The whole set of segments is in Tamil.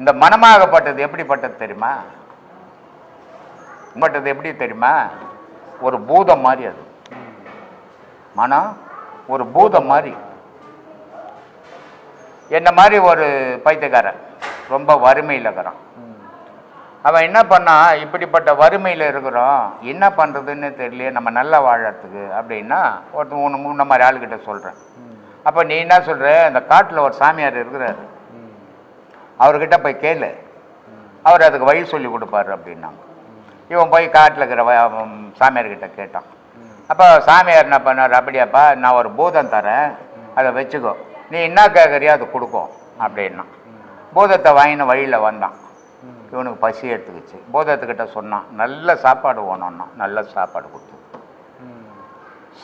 இந்த மனமாகப்பட்டது எப்படிப்பட்டது தெரியுமா? பட்டது எப்படி தெரியுமா? ஒரு பூதம் மாதிரி அது. மனம் ஒரு பூதம் மாதிரி. என்ன மாதிரி ஒரு பைத்தியக்காரன்? ரொம்ப வறுமையில் இருக்கிறான். அவன் என்ன பண்ணா இப்படிப்பட்ட வறுமையில் இருக்கிறோம் என்ன பண்ணுறதுன்னு தெரியலையே நம்ம நல்லா வாழறதுக்கு அப்படின்னா ஒருத்தன் மூணு மூணு மாதிரி ஆளுகிட்ட சொல்கிறேன் அப்போ நீ என்ன சொல்கிற இந்த காட்டில் ஒரு சாமியார் இருக்கிறாரு. அவர்கிட்ட போய் கேளு. அவர் அதுக்கு வழி சொல்லி கொடுப்பாரு அப்படின்னாங்க. இவன் போய் காட்டில் இருக்கிற வ- சாமியார்கிட்ட கேட்டான். அப்போ சாமியார் என்ன பண்ணார்? அப்படியாப்பா நான் ஒரு பூதம் தரேன். அதை வச்சுக்கோ. நீ என்ன கேட்குறியோ அது கொடுக்கும் அப்படின்னா. பூதத்தை வாங்கின வழியில் வந்தான். இவனுக்கு பசி எடுத்துக்கிச்சு. பூதத்துக்கிட்ட சொன்னான் நல்ல சாப்பாடு ஓனோன்னா நல்ல சாப்பாடு கொடுத்து.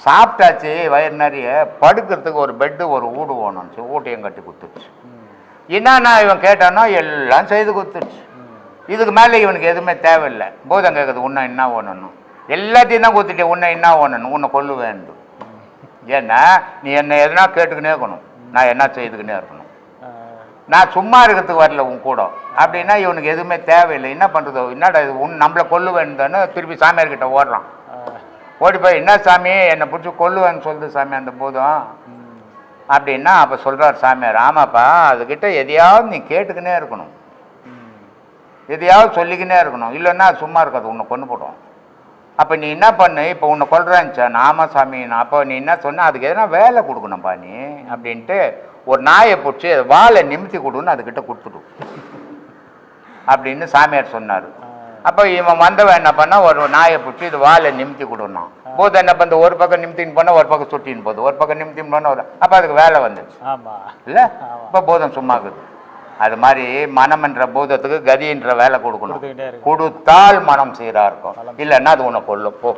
சாப்பிட்டாச்சு வயிறு நிறைய. படுக்கிறதுக்கு ஒரு பெட்டு ஒரு ஊடு ஓணுச்சு ஊட்டையும் கட்டி கொடுத்துருச்சு. என்னன்னா இவன் கேட்டானோ எல்லாம் செய்து கொடுத்துருச்சு இதுக்கு மேலே இவனுக்கு எதுவுமே தேவையில்லை. போதம் கேட்குது உன்னை என்ன ஓணணும்? எல்லாத்தையும் தான் கொடுத்துட்டே உன்னை என்ன ஓணணும்? உன்னை கொல்லு வேண்டும். ஏன்னா நீ என்னை எதுனா கேட்டுக்கினே இருக்கணும். நான் என்ன செய்துக்கினே இருக்கணும். நான் சும்மா இருக்கிறதுக்கு வரல உன் கூட. அப்படின்னா இவனுக்கு எதுவுமே தேவையில்லை. என்ன பண்ணுறதோ என்னடா இது? உன் நம்மளை கொல்லு வேண்டுன்னு திருப்பி சாமியார்கிட்ட ஓடுறான். ஓடி போய் என்ன சாமி? என்னை பிடிச்சி கொல்லுவேன்னு சொல்லுது சாமி. அந்த போதும். அப்படின்னா அப்போ சொல்கிறார் சாமியார் ஆமாப்பா அதுக்கிட்ட எதையாவது நீ கேட்டுக்கினே இருக்கணும். எதையாவது சொல்லிக்கினே இருக்கணும். இல்லைன்னா அது சும்மா இருக்காது உன்னை கொண்டு போடும் அப்போ நீ என்ன பண்ணு? இப்போ உன்னை கொல்றேன்ச்சா ஆமா சாமி அப்போ நீ என்ன சொன்ன? அதுக்கு எதனா வேலை கொடுக்கணும்ப்பா நீ அப்படின்ட்டு ஒரு நாயை பிடிச்சி வாழை நிமித்தி கொடுன்னு அதுக்கிட்ட கொடுத்துடும் அப்படின்னு சாமியார் சொன்னார். அப்போ இவன் வந்தவன் என்ன பண்ணா ஒரு நாயை பிடிச்சி இது வாழை நிமித்தி கொடுனான். போது என்ன பண்ண ஒரு பக்கம் நிமித்தின்னு போனால் ஒரு பக்கம் சுட்டின்னு போகுது. ஒரு பக்கம் நிமித்தின்னு போனால் ஒரு அப்போ அதுக்கு வேலை வந்துச்சு இல்லை. இப்போ பூதம் சும்மா இருக்குது. அது மாதிரி மனம் என்ற பூதத்துக்கு கதின்ற வேலை கொடுக்கணும். கொடுத்தால் மனம் சீரா இருக்கும். இல்லைன்னா அது உன்னை கொல்லும். போ.